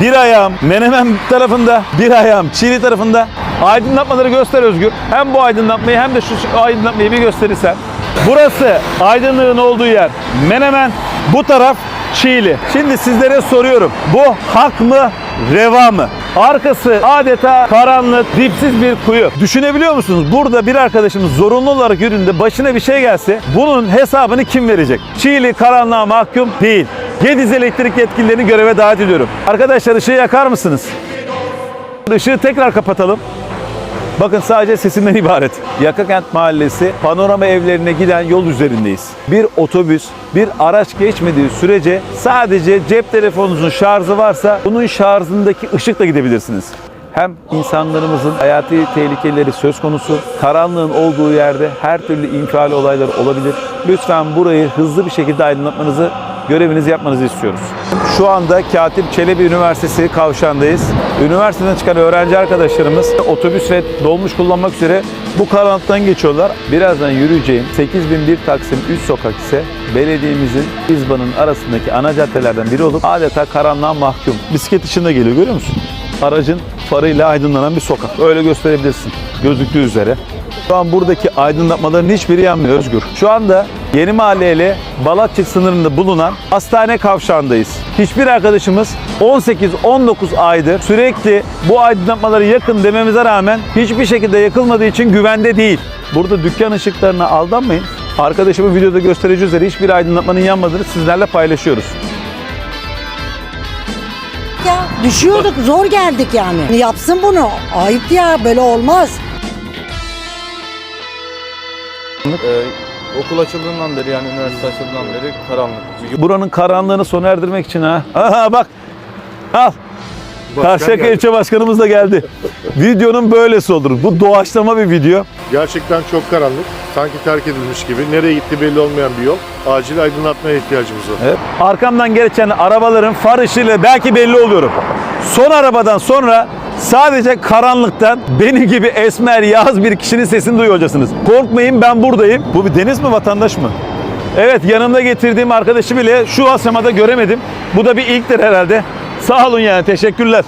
Bir ayağım Menemen tarafında, bir ayağım Çiğli tarafında. Aydınlatmaları göster Özgür. Hem bu aydınlatmayı hem de şu aydınlatmayı bir gösterirsen. Burası aydınlığın olduğu yer. Menemen, bu taraf Çiğli. Şimdi sizlere soruyorum. Bu hak mı, reva mı? Arkası adeta karanlık, dipsiz bir kuyu. Düşünebiliyor musunuz? Burada bir arkadaşımız zorunlu olarak yürüdüğünde başına bir şey gelse bunun hesabını kim verecek? Çiğli karanlığa mahkum değil. Gediz elektrik yetkililerini göreve davet ediyorum. Arkadaşlar ışığı yakar mısınız? Işığı tekrar kapatalım. Bakın sadece sesimden ibaret. Yakakent Mahallesi panorama evlerine giden yol üzerindeyiz. Bir otobüs, bir araç geçmediği sürece sadece cep telefonunuzun şarjı varsa bunun şarjındaki ışıkla gidebilirsiniz. Hem insanlarımızın hayati tehlikeleri söz konusu, karanlığın olduğu yerde her türlü infial olayları olabilir. Lütfen burayı hızlı bir şekilde aydınlatmanızı, görevinizi yapmanızı istiyoruz. Şu anda Katip Çelebi Üniversitesi kavşağındayız. Üniversiteden çıkan öğrenci arkadaşlarımız otobüs ve dolmuş kullanmak üzere bu karanlıktan geçiyorlar. Birazdan yürüyeceğim 8001 Taksim 3 sokak ise belediyemizin İzban'ın arasındaki ana caddelerden biri olup adeta karanlığa mahkum. Bisiklet içinde geliyor görüyor musun? Aracın farıyla aydınlanan bir sokak. Öyle gösterebilirsin gözüktüğü üzere. Şu an buradaki aydınlatmaların hiçbiri yanmıyor Özgür. Şu anda Yeni Mahalle ile Balatçık sınırında bulunan hastane kavşağındayız. Hiçbir arkadaşımız 18-19 aydır sürekli bu aydınlatmaları yakın dememize rağmen hiçbir şekilde yakılmadığı için güvende değil. Burada dükkan ışıklarına aldanmayın. Arkadaşımın videoda göstereceği üzere hiçbir aydınlatmanın yanmadığını sizlerle paylaşıyoruz. Ya düşüyorduk zor geldik yani. Yapsın bunu. Ayıp ya böyle olmaz. Ee, okul açıldığından beri yani üniversite açıldığından beri karanlık. Buranın karanlığını sona erdirmek için ha. Aha bak. Al. Karşıyaka geldi. ilçe başkanımız da geldi. Videonun böylesi olur. Bu doğaçlama bir video. Gerçekten çok karanlık. Sanki terk edilmiş gibi. Nereye gitti belli olmayan bir yol. Acil aydınlatmaya ihtiyacımız var. Evet. Arkamdan geçen arabaların far ışığıyla belki belli oluyorum. Son arabadan sonra sadece karanlıktan benim gibi esmer yağız bir kişinin sesini duyuyor olacaksınız. Korkmayın ben buradayım. Bu bir deniz mi vatandaş mı? Evet yanımda getirdiğim arkadaşı bile şu aşamada göremedim. Bu da bir ilktir herhalde. Sağ olun yani teşekkürler.